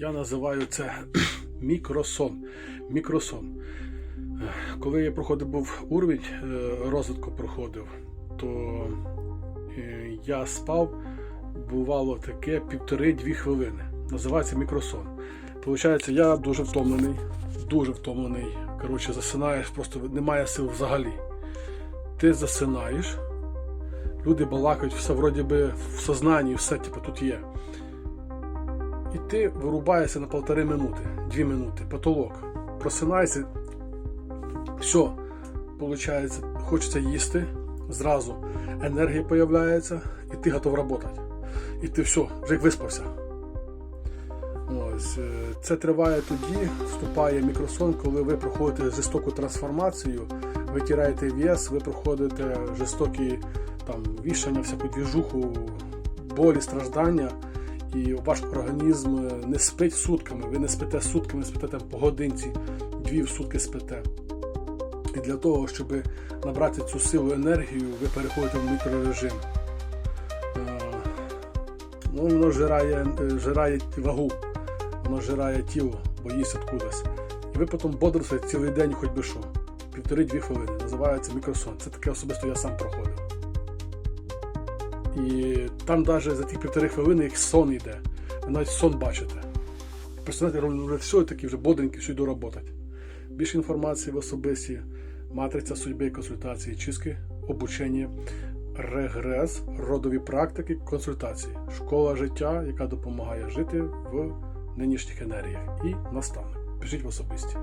Я називаю це мікросон. Мікросон. Е, Коли я проходив був уровень, е, розвитку проходив, то е, я спав, бувало таке півтори-дві хвилини. Називається мікросон. Получається, я дуже втомлений, дуже втомлений. Коротше, засинаєш, просто немає сил взагалі. Ти засинаєш, люди балакають, все вроді би в сознанні, все типу, тут є. І ти вирубаєшся на полтори минути, дві минути, потолок. Просинаєшся, все, виходить, хочеться їсти, зразу енергія з'являється, і ти готов працювати. І ти все, вже як виспався. Ось, е, це триває тоді, вступає мікросон, коли ви проходите жорстоку трансформацію, ви тираєте вес, ви проходите жорстокі там, вішання, всяку двіжуху, болі, страждання, і ваш організм не спить сутками. Ви не спите сутками, спите там по годинці, дві в сутки спите. І для того, щоб набрати цю силу енергію, ви переходите в мікрорежим. Е, Ну, воно жирає, е, жирає вагу, воно жирає тіло, бо їсть откудись. І ви потім бодрствуєте цілий день, хоч би що. Півтори-дві хвилини. Називається мікросон. Це таке особисто я сам проходив. І там навіть за ті півтори хвилини як сон йде. Ви навіть сон бачите. Представляєте, роблю вже все такі вже бодренькі, що йду працювати. Більше інформації в особисті, матриця судьби консультації, чистки, обучення, регрес, родові практики, консультації, школа життя, яка допомагає жити в нинішніх енергіях. І наставник. Пишіть в особисті.